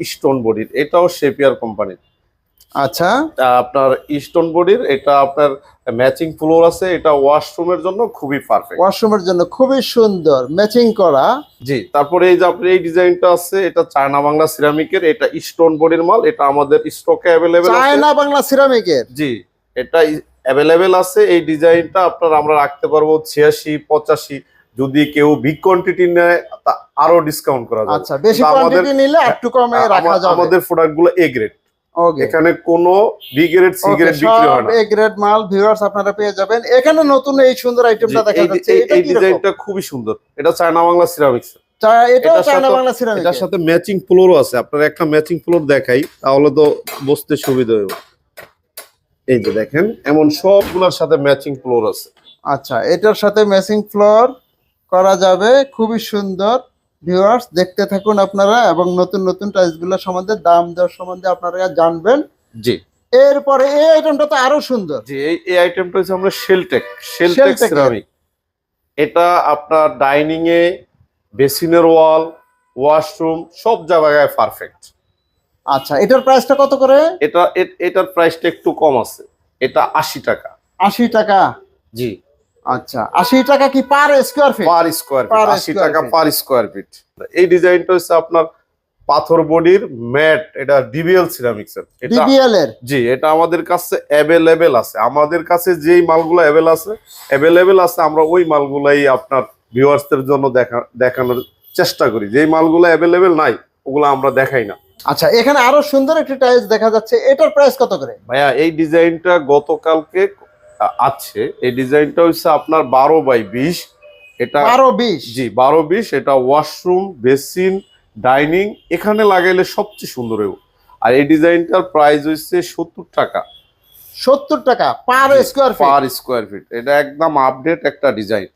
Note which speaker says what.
Speaker 1: Stone বডির এটাও শেপিয়ার কোম্পানির
Speaker 2: আচ্ছা।
Speaker 1: আপনার স্টোন বডির এটা আপনার ম্যাচিং ফ্লোর আছে এটা ওয়াশরুমের জন্য খুবই পারফেক্ট
Speaker 2: ওয়াশরুমের জন্য খুবই সুন্দর ম্যাচিং করা।
Speaker 1: জি তারপরে এই যে আপনার এই ডিজাইনটা আছে এটা চায়না বাংলা সিরামিকের এটা স্টোন বডির মাল এটা আমাদের স্টকে অ্যাভেলেবেল আছে।
Speaker 2: চায়না বাংলা সিরামিকের
Speaker 1: জি এটা অ্যাভেলেবেল আছে এই ডিজাইনটা আপনার আমরা রাখতে পারব ছিয়াশি পঁচাশি যদি কেউ বিগ কোয়ান্টিটি নেয় তা আরও ডিসকাউন্ট করা যাবে।
Speaker 2: আচ্ছা বেশি
Speaker 1: আমাদের-
Speaker 2: কোয়ান্টিটি নিলে একটু কমে রাখা যাবে।
Speaker 1: আমাদের প্রোডাক্টগুলো এ গ্রেড এখানে কোনো বি গ্রেড সি গ্রেড বিক্রি হয় না।
Speaker 2: এ গ্রেড মাল ভিউয়ার্স আপনারা পেয়ে যাবেন। এখানে নতুন এই সুন্দর আইটেমটা দেখা যাচ্ছে
Speaker 1: এই-? ডিজাইনটা খুবই সুন্দর। এটা চায়না বাংলা সিরামিক্স
Speaker 2: চায়না
Speaker 1: সাথে-
Speaker 2: বাংলা সিরামিক
Speaker 1: এটার সাথে ম্যাচিং ফ্লোরও আছে। আপনার একটা ম্যাচিং ফ্লোর দেখাই তাহলে তো বসতে সুবিধা হবে এই যে দেখেন এমন সবগুলোর সাথে ম্যাচিং ফ্লোর আছে।
Speaker 2: আচ্ছা এটার সাথে ম্যাচিং ফ্লোর করা যাবে। খুবই সুন্দর। ভিউয়ার্স দেখতে থাকুন আপনারা এবং নতুন নতুন টাইলসগুলো সম্বন্ধে দাম দর সম্বন্ধে আপনারা জানবেন।
Speaker 1: জি।
Speaker 2: এরপরে এই আইটেমটা তো আরও সুন্দর।
Speaker 1: জি এই এই আইটেমটা হচ্ছে আমরা শেলটেক শেলটেক। সিরামিক এটা আপনার ডাইনিং এ বেসিনের ওয়াল ওয়াশরুম সব জায়গায় পারফেক্ট
Speaker 2: আচ্ছা এটার প্রাইসটা কত করে?
Speaker 1: এটা এটার প্রাইসটা একটু কম আছে। এটা আশি টাকা।
Speaker 2: আশি টাকা।
Speaker 1: জি।
Speaker 2: আচ্ছা আশি টাকা কি per square feet
Speaker 1: per square feet আশি
Speaker 2: square
Speaker 1: টাকা পার স্কোয়ার ফিট এই ডিজাইনটা হচ্ছে আপনার পাথর বডির ম্যাট এটা ডিবিএল সিরামিক্স এর।
Speaker 2: ডিবিএল এর?
Speaker 1: জি এটা আমাদের কাছে অ্যাভেলেবেল আছে। আমাদের কাছে যেই মালগুলো অ্যাভেল আছে অ্যাভেলেবেল আছে আমরা ওই মালগুলাই আপনার ভিউয়ার্সদের জন্য দেখা দেখানোর চেষ্টা করি। যেই মালগুলো অ্যাভেলেবেল নাই ওগুলো আমরা দেখাই না।
Speaker 2: আচ্ছা এখানে আরও সুন্দর একটি টাইলস দেখা যাচ্ছে। এটার প্রাইস কত করে?
Speaker 1: ভাইয়া এই ডিজাইনটা গতকালকে আছে। এই ডিজাইনটা হচ্ছে আপনার বারো বাই বিশ। এটা
Speaker 2: বারো বিশ?
Speaker 1: জি বারো বিশ। এটা ওয়াশরুম বেসিন ডাইনিং এখানে লাগাইলে সবচেয়ে সুন্দর আর এই ডিজাইনটার প্রাইস হচ্ছে সত্তর টাকা।
Speaker 2: সত্তর টাকা per square feet
Speaker 1: per square feet এটা একদম আপডেট একটা ডিজাইন।